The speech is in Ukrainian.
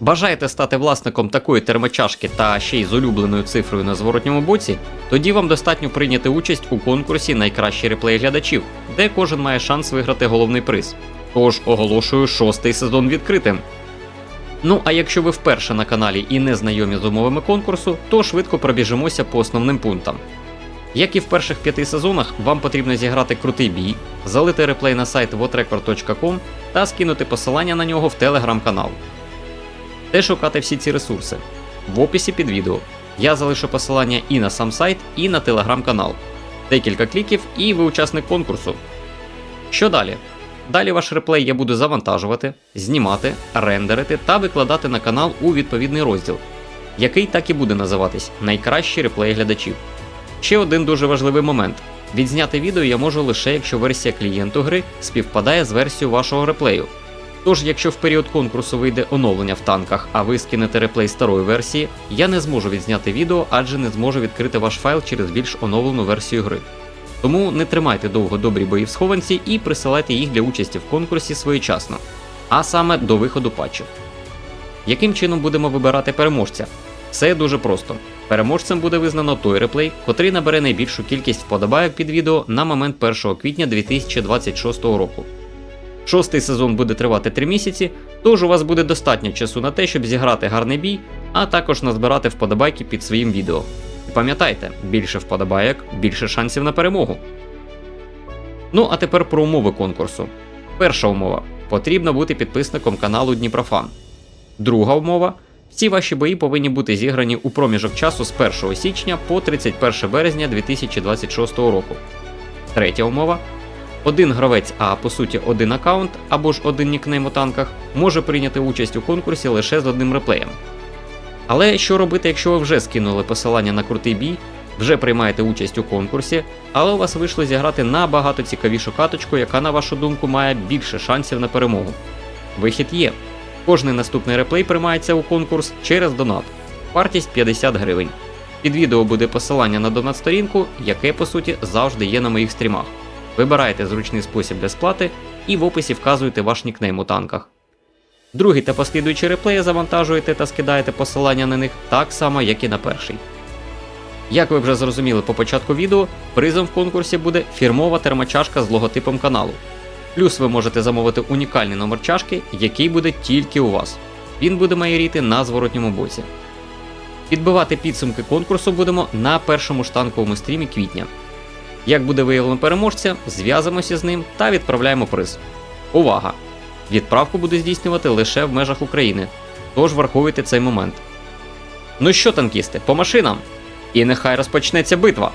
Бажаєте стати власником такої термочашки та ще й з улюбленою цифрою на зворотньому боці? Тоді вам достатньо прийняти участь у конкурсі Найкращий реплей глядачів, де кожен має шанс виграти головний приз. Тож оголошую шостий сезон відкритим. Ну а якщо ви вперше на каналі і не знайомі з умовами конкурсу, то швидко пробіжимося по основним пунктам. Як і в перших п'яти сезонах, вам потрібно зіграти крутий бій, залити реплей на сайт whatrecord.com та скинути посилання на нього в телеграм-канал. Де шукати всі ці ресурси? В описі під відео. Я залишу посилання і на сам сайт, і на телеграм-канал. Декілька кліків, і ви учасник конкурсу. Що далі? Далі ваш реплей я буду завантажувати, знімати, рендерити та викладати на канал у відповідний розділ, який так і буде називатись Найкращі реплеї глядачів. Ще один дуже важливий момент: відзняти відео я можу лише якщо версія клієнту гри співпадає з версією вашого реплею. Тож, якщо в період конкурсу вийде оновлення в танках, а ви скинете реплей старої версії, я не зможу відзняти відео, адже не зможу відкрити ваш файл через більш оновлену версію гри. Тому не тримайте довго добрі бої в схованці і присилайте їх для участі в конкурсі своєчасно, а саме до виходу патчів. Яким чином будемо вибирати переможця? Все дуже просто. Переможцем буде визнано той реплей, котрий набере найбільшу кількість вподобайок під відео на момент 1 квітня 2026 року. Шостий сезон буде тривати 3 місяці, тож у вас буде достатньо часу на те, щоб зіграти гарний бій, а також назбирати вподобайки під своїм відео. І пам'ятайте, більше вподобайок, більше шансів на перемогу. Ну а тепер про умови конкурсу. Перша умова потрібно бути підписником каналу Дніпрофан. Друга умова всі ваші бої повинні бути зіграні у проміжок часу з 1 січня по 31 березня 2026 року. Третя умова. Один гравець, а по суті один аккаунт або ж один нікнейм у танках, може прийняти участь у конкурсі лише з одним реплеєм. Але що робити, якщо ви вже скинули посилання на крутий бій, вже приймаєте участь у конкурсі, але у вас вийшло зіграти набагато цікавішу каточку, яка, на вашу думку, має більше шансів на перемогу? Вихід є. Кожний наступний реплей приймається у конкурс через донат. Вартість 50 гривень. Під відео буде посилання на донат сторінку, яке по суті завжди є на моїх стрімах. Вибирайте зручний спосіб для сплати і в описі вказуєте ваш нікнейм у танках. Другий та послідуючі реплеї завантажуєте та скидаєте посилання на них так само, як і на перший. Як ви вже зрозуміли по початку відео, призом в конкурсі буде фірмова термочашка з логотипом каналу. Плюс ви можете замовити унікальний номер чашки, який буде тільки у вас. Він буде майоріти на зворотньому боці. Підбивати підсумки конкурсу будемо на першому штанковому стрімі квітня. Як буде виявлено переможця, зв'язуємося з ним та відправляємо приз. Увага! Відправку буде здійснювати лише в межах України, тож враховуйте цей момент. Ну що, танкісти, по машинам? І нехай розпочнеться битва!